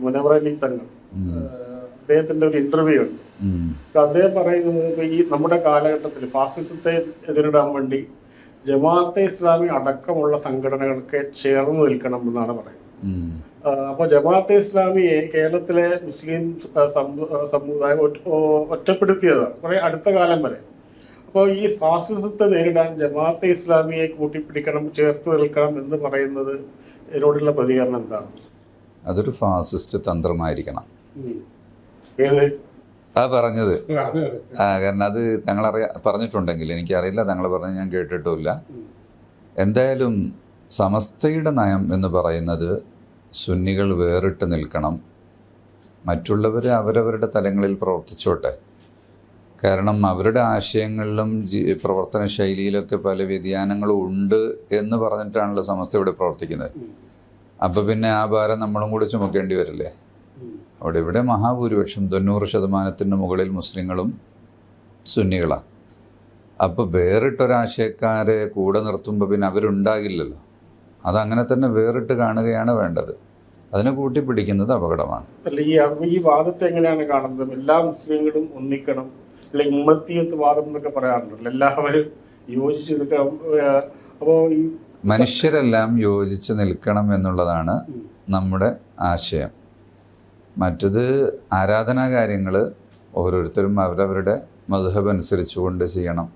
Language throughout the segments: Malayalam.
മുനവർ അലി തങ്ങൾ അദ്ദേഹത്തിന്റെ ഒരു ഇന്റർവ്യൂ ഉണ്ട്. അപ്പൊ അദ്ദേഹം പറയുന്നത് ഇപ്പൊ ഈ നമ്മുടെ കാലഘട്ടത്തിൽ ഫാസിസത്തെ എതിരിടാൻ വേണ്ടി ജമാഅത്തെ ഇസ്ലാമി അടക്കമുള്ള സംഘടനകൾക്ക് ചേർന്ന് നിൽക്കണം എന്നാണ് പറയുന്നത്. അപ്പോൾ ജമാഅത്തെ ഇസ്ലാമിയെ കേരളത്തിലെ മുസ്ലിം സമുദായം ഒറ്റ- ഒറ്റപ്പെടുത്തിയതാണ്. കുറെ അടുത്ത കാലം വരെ. അപ്പോൾ ഈ ഫാസിസത്തെ നേരിടാൻ ജമാഅത്തെ ഇസ്ലാമിയെ കൂട്ടിപ്പിടിക്കണം ചേർത്ത് നിൽക്കണം എന്ന് പറയുന്നത് ഇതിനോടുള്ള പ്രതികരണം എന്താണ്? അതൊരു ഫാസിസ്റ്റ് തന്ത്രമായിരിക്കണം. ആ പറഞ്ഞത്. ആ, കാരണം അത് തങ്ങളറിയ പറഞ്ഞിട്ടുണ്ടെങ്കിൽ എനിക്കറിയില്ല തങ്ങൾ പറഞ്ഞ് ഞാൻ കേട്ടിട്ടുമില്ല. എന്തായാലും സമസ്തയുടെ നയം എന്ന് പറയുന്നത് സുന്നികൾ വേറിട്ട് നിൽക്കണം. മറ്റുള്ളവർ അവരവരുടെ തലങ്ങളിൽ പ്രവർത്തിച്ചോട്ടെ. കാരണം അവരുടെ ആശയങ്ങളിലും പ്രവർത്തന ശൈലിയിലൊക്കെ പല വ്യതിയാനങ്ങളും ഉണ്ട് എന്ന് പറഞ്ഞിട്ടാണല്ലോ സമസ്ത ഇവിടെ പ്രവർത്തിക്കുന്നത്. അപ്പോൾ പിന്നെ ആ ഭാരം നമ്മളും കൂടി ചുമക്കേണ്ടി വരില്ലേ. അവിടെ ഇവിടെ മഹാഭൂരിപക്ഷം തൊണ്ണൂറ് ശതമാനത്തിന് മുകളിൽ മുസ്ലിങ്ങളും സുന്നികളാണ് അപ്പോൾ വേറിട്ടൊരാശയക്കാരെ കൂടെ നിർത്തുമ്പോൾ പിന്നെ അവരുണ്ടാകില്ലല്ലോ. അതങ്ങനെ തന്നെ വേറിട്ട് കാണുകയാണ് വേണ്ടത്. അതിനെ കൂട്ടിപ്പിടിക്കുന്നത് അപകടമാണ്. അല്ല ഈ ഈ വാദത്തെ എങ്ങനെയാണ് കാണുന്നത്? എല്ലാ മുസ്ലിങ്ങളും ഒന്നിക്കണം. അല്ലെങ്കിൽ ഉമ്മത്തിയത്ത് വാദം എന്നൊക്കെ പറയാറുണ്ടല്ലോ. എല്ലാവരും യോജിച്ച് അപ്പോൾ ഈ മനുഷ്യരെല്ലാം യോജിച്ച് നിൽക്കണം എന്നുള്ളതാണ് നമ്മുടെ ആശയം. മറ്റത് ആരാധനാ കാര്യങ്ങൾ ഓരോരുത്തരും അവരവരുടെ മധുഹബ് അനുസരിച്ചുകൊണ്ട് ചെയ്യണം.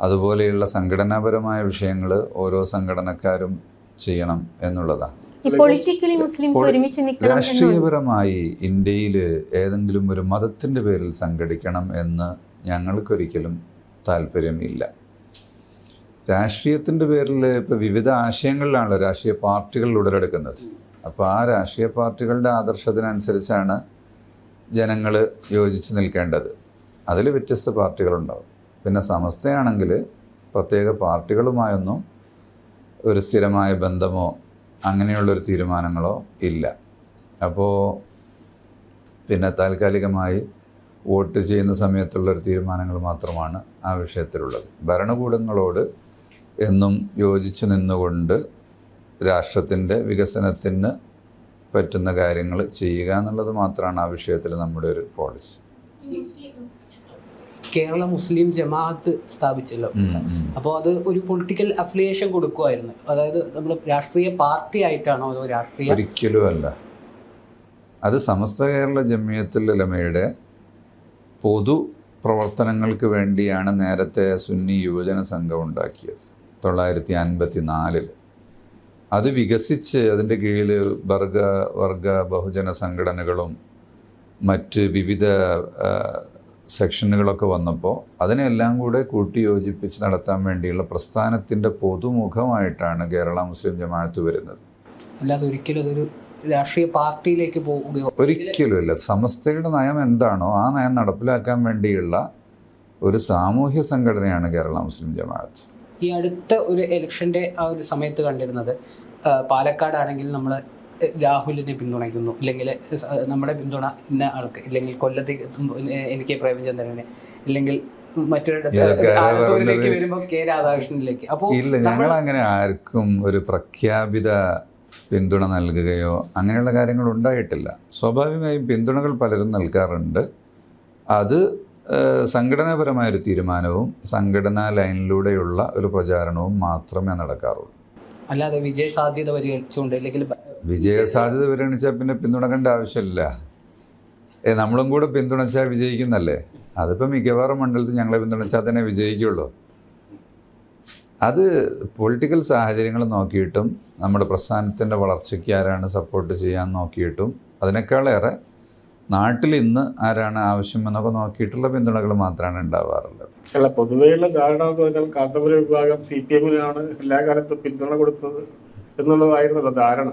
അതുപോലെയുള്ള സംഘടനാപരമായ വിഷയങ്ങൾ ഓരോ സംഘടനക്കാരും ചെയ്യണം എന്നുള്ളതാണ് ഈ പൊളിറ്റിക്കലി മുസ്ലിംസ് ഒരുമിച്ച് നിൽക്കണം എന്നുണ്ട് രാഷ്ട്രീയപരമായി ഇന്ത്യയിൽ ഏതെങ്കിലും ഒരു മതത്തിന്റെ പേരിൽ സംഘടിക്കണം എന്ന് ഞങ്ങൾക്കൊരിക്കലും താല്പര്യമില്ല. രാഷ്ട്രീയത്തിന്റെ പേരിൽ ഇപ്പോൾ വിവിധ ആശയങ്ങളിലാണല്ലോ രാഷ്ട്രീയ പാർട്ടികൾ ഉടലെടുക്കുന്നത്. അപ്പോൾ ആ രാഷ്ട്രീയ പാർട്ടികളുടെ ആദർശത്തിനനുസരിച്ചാണ് ജനങ്ങൾ യോജിച്ച് നിൽക്കേണ്ടത്. അതിൽ വ്യത്യസ്ത പാർട്ടികളുണ്ടാവും. പിന്നെ സമസ്തയാണെങ്കിൽ പ്രത്യേക പാർട്ടികളുമായൊന്നും ഒരു സ്ഥിരമായ ബന്ധമോ അങ്ങനെയുള്ളൊരു തീരുമാനങ്ങളോ ഇല്ല. അപ്പോൾ പിന്നെ താൽക്കാലികമായി വോട്ട് ചെയ്യുന്ന സമയത്തുള്ളൊരു തീരുമാനങ്ങൾ മാത്രമാണ് ആ വിഷയത്തിലുള്ളത്. ഭരണകൂടങ്ങളോട് എന്നും യോജിച്ച് നിന്നുകൊണ്ട് രാഷ്ട്രത്തിന്റെ വികസനത്തിന് പറ്റുന്ന കാര്യങ്ങൾ ചെയ്യുക എന്നുള്ളത് മാത്രമാണ് ആ വിഷയത്തിൽ നമ്മുടെ ഒരു പോളിസി കേരള മുസ്ലിം ജമാഅത്ത് സ്ഥാപിച്ചല്ലോ. അപ്പോൾ അത് ഒരു പൊളിറ്റിക്കൽ അഫിലിയേഷൻ കൊടുക്കുമായിരുന്നു. അതായത് നമ്മൾ രാഷ്ട്രീയ പാർട്ടി ആയിട്ടാണോ അതോ രാഷ്ട്രീയ ഒരിക്കലും അല്ല അത് സമസ്ത കേരള ജമിയത്തുൽ ഉലമയുടെ പൊതു പ്രവർത്തനങ്ങൾക്ക് വേണ്ടിയാണ് നേരത്തെ സുന്നി യുവജന സംഘം ഉണ്ടാക്കിയത്. തൊള്ളായിരത്തി അൻപത്തി നാലിൽ അത് വികസിച്ച് അതിന്റെ കീഴിൽ വർഗ വർഗ ബഹുജന സംഘടനകളും മറ്റ് വിവിധ സെക്ഷനുകളൊക്കെ വന്നപ്പോൾ അതിനെല്ലാം കൂടെ കൂട്ടി യോജിപ്പിച്ച് നടത്താൻ വേണ്ടിയുള്ള പ്രസ്ഥാനത്തിന്റെ പൊതുമുഖമായിട്ടാണ് കേരള മുസ്ലിം ജമാഅത്ത് വരുന്നത്. അല്ലാതെ ഒരിക്കലും അതൊരു രാഷ്ട്രീയ പാർട്ടിയിലേക്ക് പോവുകയോ ഒരിക്കലും ഇല്ല. സമസ്തയുടെ നയം എന്താണോ ആ നയം നടപ്പിലാക്കാൻ വേണ്ടിയുള്ള ഒരു സാമൂഹ്യ സംഘടനയാണ് കേരള മുസ്ലിം ജമാഅത്ത്. ഈ അടുത്ത ഒരു ഇലക്ഷന്റെ ആ ഒരു സമയത്ത് കണ്ടിരുന്നത് പാലക്കാടാണെങ്കിൽ നമ്മൾ രാഹുലിനെ പിന്തുണയ്ക്കുന്നു. ഇല്ലെങ്കിൽ നമ്മുടെ പിന്തുണ ഇന്ന ആൾക്ക് ഇല്ലെങ്കിൽ കൊല്ലത്ത് എനിക്ക് പ്രേമചന്ദ്രനെ ഇല്ലെങ്കിൽ മറ്റൊരിടത്ത് വരുമ്പോൾ കെ രാധാകൃഷ്ണനിലേക്ക്. അപ്പോൾ ഇല്ല ഞങ്ങൾ അങ്ങനെ ആർക്കും ഒരു പ്രഖ്യാപിത പിന്തുണ നൽകുകയോ അങ്ങനെയുള്ള കാര്യങ്ങൾ ഉണ്ടായിട്ടില്ല. സ്വാഭാവികമായും പിന്തുണകൾ പലരും നൽകാറുണ്ട്. അത് ഏഹ്, സംഘടനാപരമായൊരു തീരുമാനവും സംഘടനാ ലൈനിലൂടെയുള്ള ഒരു പ്രചാരണവും മാത്രമേ നടക്കാറുള്ളൂ. അല്ലാതെ വിജയ സാധ്യത പരിഗണിച്ചുകൊണ്ട് അല്ലെങ്കിൽ വിജയ സാധ്യത പരിഗണിച്ചാൽ പിന്നെ പിന്തുണക്കേണ്ട ആവശ്യമില്ല. ഏ നമ്മളും കൂടെ പിന്തുണച്ചാൽ വിജയിക്കുന്നല്ലേ? അതിപ്പോൾ മിക്കവാറും മണ്ഡലത്തിൽ ഞങ്ങളെ പിന്തുണച്ചാൽ തന്നെ വിജയിക്കുള്ളൂ. അത് പൊളിറ്റിക്കൽ സാഹചര്യങ്ങൾ നോക്കിയിട്ടും നമ്മുടെ പ്രസ്ഥാനത്തിന്റെ വളർച്ചയ്ക്ക് ആരാണ് സപ്പോർട്ട് ചെയ്യാൻ നോക്കിയിട്ടും അതിനേക്കാളേറെ നാട്ടിൽ ഇന്ന് ആരാണ് ആവശ്യം എന്നൊക്കെ നോക്കിയിട്ടുള്ള പിന്തുണകൾ മാത്രമാണ് ഉണ്ടാവാറുള്ളത്. അല്ല പൊതുവെയുള്ള കാരണം എന്ന് പറഞ്ഞാൽ കാന്തപുര വിഭാഗം സി പി എമ്മിനാണ് എല്ലാ കാലത്തും പിന്തുണ കൊടുത്തത് എന്നുള്ളതായിരുന്നല്ലോ ധാരണ.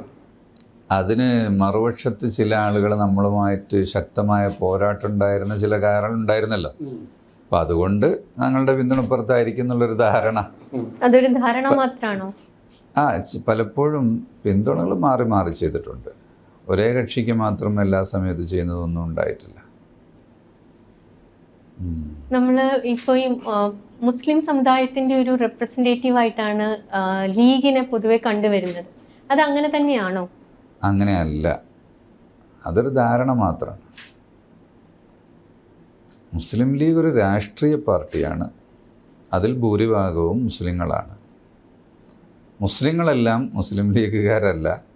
അതിന് മറുപക്ഷത്ത് ചില ആളുകൾ നമ്മളുമായിട്ട് ശക്തമായ പോരാട്ടം ഉണ്ടായിരുന്ന ചില കാരണം ഉണ്ടായിരുന്നല്ലോ. അപ്പൊ അതുകൊണ്ട് ഞങ്ങളുടെ പിന്തുണപ്പുറത്തായിരിക്കും എന്നുള്ളൊരു ധാരണ. അതൊരു ധാരണ മാത്രമാണോ ആ പലപ്പോഴും പിന്തുണകൾ മാറി മാറി ചെയ്തിട്ടുണ്ട്. ഒരേ കക്ഷിക്ക് മാത്രം എല്ലാ സമയത്ത് ചെയ്യുന്നതൊന്നും ഉണ്ടായിട്ടില്ല. നമ്മൾ നമ്മൾ ഇപ്പോൾ ഈ മുസ്ലിം സമുദായത്തിന്റെ ഒരു റെപ്രസെന്റേറ്റീവ് ആയിട്ടാണ് ലീഗിനെ പൊതുവെ കണ്ടുവരുന്നത്. അത് അങ്ങനെ തന്നെയാണോ? അങ്ങനെയല്ല. അതൊരു ധാരണ മാത്രമാണ് മുസ്ലിം ലീഗ് ഒരു രാഷ്ട്രീയ പാർട്ടിയാണ്. അതിൽ ഭൂരിഭാഗവും മുസ്ലിങ്ങളാണ്. മുസ്ലിങ്ങളെല്ലാം മുസ്ലിം ലീഗുകാരല്ല.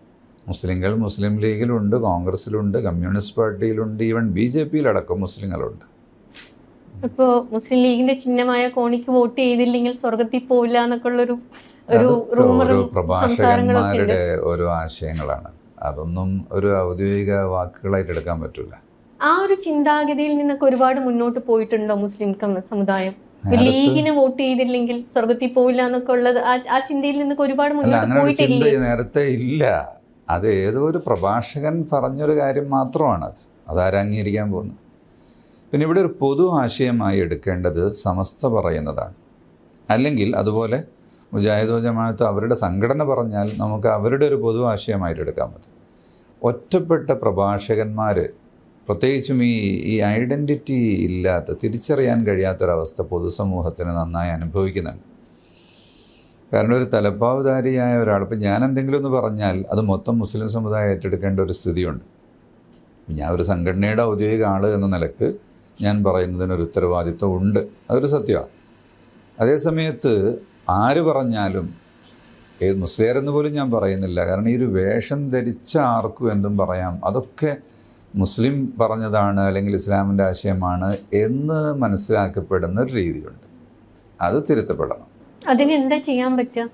മുസ്ലിങ്ങൾ മുസ്ലിം ലീഗിലുണ്ട് കോൺഗ്രസിലുണ്ട് കമ്മ്യൂണിസ്റ്റ് പാർട്ടിയിലുണ്ട് ഈവൻ ബി ജെ പിയിലടക്കം മുസ്ലിങ്ങളുണ്ട്. ഇപ്പോ മുസ്ലിം ലീഗിന്റെ ചിഹ്നമായ കോണിക്ക് വോട്ട് ചെയ്തില്ലെങ്കിൽ സ്വർഗത്തിൽ പോവില്ല എന്നൊക്കെ ഉള്ളൊരു ഒരു പ്രഭാഷകന്മാരുടെ ഓരോ ആശയങ്ങളാണ്. അതൊന്നും ഒരു ഔദ്യോഗിക വാക്കുകളായിട്ട് എടുക്കാൻ പറ്റില്ല ആ ഒരു ചിന്താഗതിയിൽ നിന്നൊക്കെ ഒരുപാട് മുന്നോട്ട് പോയിട്ടുണ്ടോ മുസ്ലിം സമുദായം? ലീഗിന് വോട്ട് ചെയ്തില്ലെങ്കിൽ സ്വർഗത്തിൽ പോവില്ല എന്നൊക്കെ ഉള്ളത് ആ- ചിന്തയിൽ നിന്നൊക്കെ ഒരുപാട് മുന്നോട്ട് പോയിട്ടില്ല? നേരത്തെ ഇല്ല. അത് ഏതോ ഒരു പ്രഭാഷകൻ പറഞ്ഞൊരു കാര്യം മാത്രമാണ് അത് അതാരംഗീകരിക്കാൻ പോകുന്നത്. പിന്നെ ഇവിടെ ഒരു പൊതു ആശയമായി എടുക്കേണ്ടത് സമസ്ത പറയുന്നതാണ്. അല്ലെങ്കിൽ അതുപോലെ മുജാഹിദോ ജമാഅത്ത് അവരുടെ സംഘടന പറഞ്ഞാൽ നമുക്ക് അവരുടെ ഒരു പൊതു ആശയമായിട്ട് എടുക്കാൻ മതി ഒറ്റപ്പെട്ട പ്രഭാഷകന്മാർ പ്രത്യേകിച്ചും ഈ ഈ ഐഡന്റിറ്റി ഇല്ലാത്ത തിരിച്ചറിയാൻ കഴിയാത്തൊരവസ്ഥ പൊതുസമൂഹത്തിന് നന്നായി അനുഭവിക്കുന്നുണ്ട്. കാരണം ഒരു തലപ്പാവുധാരിയായ ഒരാൾ. ഇപ്പം ഞാൻ എന്തെങ്കിലും ഒന്ന് പറഞ്ഞാൽ അത് മൊത്തം മുസ്ലിം സമുദായം ഏറ്റെടുക്കേണ്ട ഒരു സ്ഥിതിയുണ്ട്. ഞാൻ ഒരു സംഘടനയുടെ ഔദ്യോഗിക ആൾ എന്ന നിലയ്ക്ക് ഞാൻ പറയുന്നതിനൊരു ഉത്തരവാദിത്വം ഉണ്ട്. അതൊരു സത്യമാണ്. അതേസമയത്ത് ആര് പറഞ്ഞാലും ഏത് മുസ്ലിയരെന്ന് പോലും ഞാൻ പറയുന്നില്ല. കാരണം ഈ ഒരു വേഷം ധരിച്ച ആർക്കും എന്തും പറയാം. അതൊക്കെ മുസ്ലിം പറഞ്ഞതാണ് അല്ലെങ്കിൽ ഇസ്ലാമിന്റെ ആശയമാണ് എന്ന് മനസ്സിലാക്കപ്പെടുന്ന ഒരു രീതിയുണ്ട്. അത് തിരുത്തപ്പെടണം. അതിന് എന്താ ചെയ്യാൻ പറ്റുക?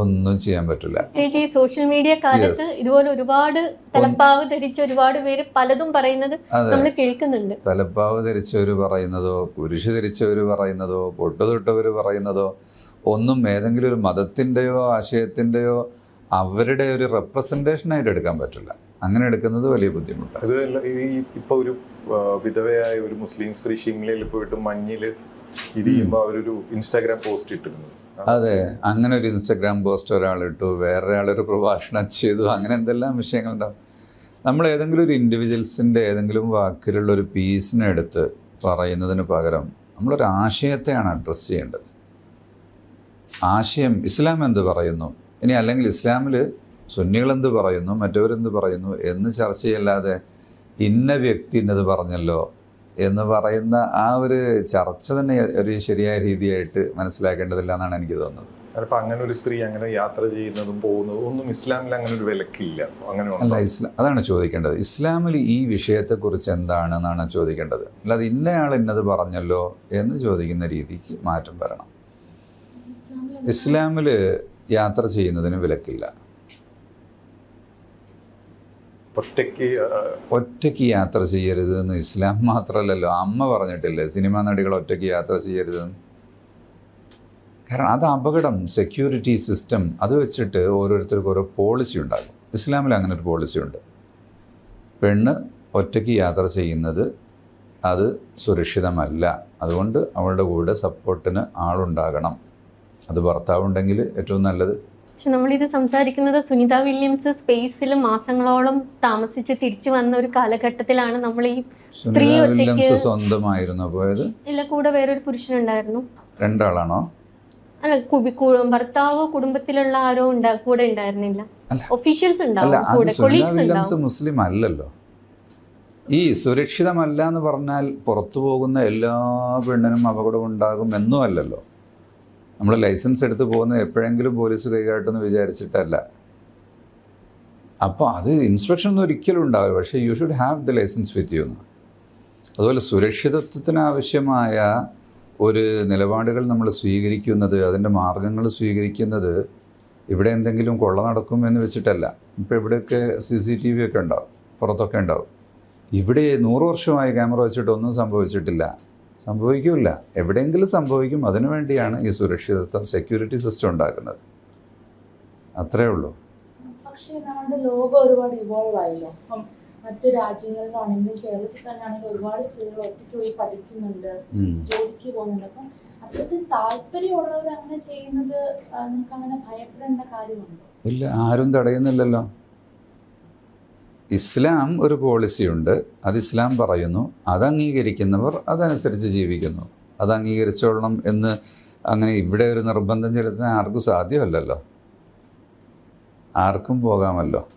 ഒന്നും ചെയ്യാൻ പറ്റില്ല. ഈ സോഷ്യൽ മീഡിയ കാലത്ത്. ഇതുപോലെ ഒരുപാട് തലപ്പാവ് ധരിച്ച ഒരുപാട് പേര് പലതും പറയുന്നത് നമ്മൾ കേൾക്കുന്നുണ്ട്. തലപ്പാവ് ധരിച്ചവര് പറയുന്നതോ കുരിശ് ധരിച്ചവര് പറയുന്നതോ പൊട്ടു തൊട്ടവർ പറയുന്നതോ ഒന്നും ഏതെങ്കിലും ഒരു മതത്തിന്റെയോ ആശയത്തിന്റെയോ അവരുടെ ഒരു റെപ്രസെന്റേഷനായിട്ട് എടുക്കാൻ പറ്റില്ല. അങ്ങനെ എടുക്കുന്നത് വലിയ ബുദ്ധിമുട്ടാണ്. അത് ഇപ്പൊ ഒരു വിധവയായ ഒരു മുസ്ലിം സ്ത്രീ ഷിംലയിൽ പോയിട്ട് മഞ്ഞിൽ ഇരിയുമ്പോ അവരൊരു ഇൻസ്റ്റാഗ്രാം പോസ്റ്റ് ഇട്ടിരുന്നു. അതെ അങ്ങനെ ഒരു ഇൻസ്റ്റഗ്രാം പോസ്റ്റ് ഒരാളിട്ടു വേറെ ആളൊരു പ്രഭാഷണം ചെയ്തു അങ്ങനെ എന്തെല്ലാം വിഷയങ്ങളുണ്ടാവും. നമ്മൾ ഏതെങ്കിലും ഒരു ഇൻഡിവിജ്വൽസിന്റെ ഏതെങ്കിലും വാക്കിലുള്ള ഒരു പീസിനെ എടുത്ത് പറയുന്നതിന് പകരം നമ്മളൊരു ആശയത്തെയാണ് അഡ്രസ്സ് ചെയ്യേണ്ടത്. ആശയം ഇസ്ലാം എന്ത് പറയുന്നു? ഇനി അല്ലെങ്കിൽ ഇസ്ലാമിൽ സുന്നികൾ എന്ത് പറയുന്നു? മറ്റവരെന്ത് പറയുന്നു? എന്ന് ചർച്ച ചെയ്യല്ലാതെ ഇന്ന വ്യക്തി ഇന്നത് പറഞ്ഞല്ലോ എന്ന് പറയുന്ന ആ ഒരു ചർച്ച തന്നെ ഒരു ശരിയായ രീതിയായിട്ട് മനസ്സിലാക്കേണ്ടതില്ല എന്നാണ് എനിക്ക് തോന്നുന്നത്. അപ്പൊ അങ്ങനെ ഒരു സ്ത്രീ അങ്ങനെ യാത്ര ചെയ്യുന്നതും പോകുന്നതും ഒന്നും ഇസ്ലാമിൽ അങ്ങനെ ഒരു വിലക്കില്ല. അങ്ങനെ അല്ല ഇസ്ലാം അതാണ് ചോദിക്കേണ്ടത്. ഇസ്ലാമിൽ ഈ വിഷയത്തെക്കുറിച്ച് എന്താണ് എന്നാണ് ചോദിക്കേണ്ടത്. അല്ലാതെ ഇന്നയാൾ ഇന്നത് പറഞ്ഞല്ലോ എന്ന് ചോദിക്കുന്ന രീതിക്ക് മാറ്റം വരണം. ഇസ്ലാമിൽ യാത്ര ചെയ്യുന്നതിന് വിലക്കില്ല. ഒറ്റയ്ക്ക് ഒറ്റയ്ക്ക് യാത്ര ചെയ്യരുത് എന്ന് ഇസ്ലാം മാത്രമല്ലല്ലോ അമ്മ പറഞ്ഞിട്ടില്ലേ സിനിമാ നടികൾ ഒറ്റയ്ക്ക് യാത്ര ചെയ്യരുതെന്ന്? കാരണം അത് അപകടം സെക്യൂരിറ്റി സിസ്റ്റം അത് വെച്ചിട്ട് ഓരോരുത്തർക്കും ഓരോ പോളിസി ഉണ്ടാകും. ഇസ്ലാമിൽ അങ്ങനെ ഒരു പോളിസി ഉണ്ട്. പെണ്ണ് ഒറ്റയ്ക്ക് യാത്ര ചെയ്യുന്നത് അത് സുരക്ഷിതമല്ല. അതുകൊണ്ട് അവളുടെ കൂടെ സപ്പോർട്ടിന് ആളുണ്ടാകണം. അത് ഭർത്താവുണ്ടെങ്കിൽ ഏറ്റവും നല്ലത് പക്ഷെ നമ്മളിത് സംസാരിക്കുന്നത് സുനിത വില്യംസ് സ്പേസിൽ മാസങ്ങളോളം താമസിച്ച് തിരിച്ചു വന്ന ഒരു കാലഘട്ടത്തിലാണ് നമ്മൾ ഈ സ്ത്രീ ഒറ്റയ്ക്ക് സ്വന്തമായിരുന്നു പോയത്? ഇല്ല കൂടെ വേറൊരു പുരുഷനുണ്ടായിരുന്നു. രണ്ടാളാണോ? അല്ല ഭർത്താവോ കുടുംബത്തിലുള്ള ആരോ കൂടെ ഉണ്ടായിരുന്നില്ല. ഒഫീഷ്യൽസ് ഉണ്ടാവും. മുസ്ലിം അല്ലല്ലോ. ഈ സുരക്ഷിതമല്ല എന്ന് പറഞ്ഞാൽ പുറത്തു പോകുന്ന എല്ലാ പെണ്ണിനും അപകടം ഉണ്ടാകും എന്നും അല്ലല്ലോ. നമ്മൾ ലൈസൻസ് എടുത്ത് പോകുന്നത് എപ്പോഴെങ്കിലും പോലീസ് കൈകാട്ടെന്ന് വിചാരിച്ചിട്ടല്ല. അപ്പോൾ അത് ഇൻസ്പെക്ഷൻ ഒന്നും ഒരിക്കലും ഉണ്ടാവില്ല. പക്ഷേ you should have the licence with you എന്ന്. അതുപോലെ സുരക്ഷിതത്വത്തിനാവശ്യമായ ഒരു നിലപാടുകൾ നമ്മൾ സ്വീകരിക്കുന്നത് അതിന്റെ മാർഗങ്ങൾ സ്വീകരിക്കുന്നത് ഇവിടെ എന്തെങ്കിലും കൊള്ള നടക്കും എന്ന് വെച്ചിട്ടല്ല. ഇപ്പോൾ ഇവിടെയൊക്കെ സി സി ടി വി ഒക്കെ ഉണ്ടാവും പുറത്തൊക്കെ ഉണ്ടാവും. ഇവിടെ നൂറ് വർഷമായി ക്യാമറ വെച്ചിട്ടൊന്നും സംഭവിച്ചിട്ടില്ല. സംഭവിക്കില്ല. എവിടെയെങ്കിലും സംഭവിക്കും. അതിനുവേണ്ടിയാണ് ഈ സുരക്ഷിതത്വം സെക്യൂരിറ്റി സിസ്റ്റം ഉണ്ടാക്കുന്നത്. അത്രേ ഉള്ളൂ. പക്ഷേ നമ്മുടെ ലോകം ഒരുപാട് ഇവോൾവ് ആയല്ലോ. അപ്പം മറ്റു രാജ്യങ്ങളിലാണെങ്കിലും കേരളത്തിൽ തന്നെ ആണെങ്കിലും ഒരുപാട് സ്ത്രീകൾ ഒറ്റയ്ക്ക് പോയി പഠിക്കുന്നുണ്ട്. ജോലിക്ക് പോകുന്നുണ്ട്. അപ്പം അത്തരത്തിൽ താല്പര്യമുള്ളവർ അങ്ങനെ ചെയ്യുന്നത് നമുക്ക് അങ്ങനെ ഭയപ്പെടേണ്ട കാര്യമുണ്ട്? ഇല്ല ആരും തടയുന്നില്ലല്ലോ. ഇസ്ലാം ഒരു പോളിസിയുണ്ട് അത് ഇസ്ലാം പറയുന്നു. അത് അംഗീകരിക്കുന്നവർ അതനുസരിച്ച് ജീവിക്കുന്നു. അത് അംഗീകരിച്ചോളണം എന്ന് അങ്ങനെ ഇവിടെ ഒരു നിർബന്ധം ചെലുത്താൻ ആർക്കും സാധ്യമല്ലല്ലോ. ആർക്കും പോകാമല്ലോ.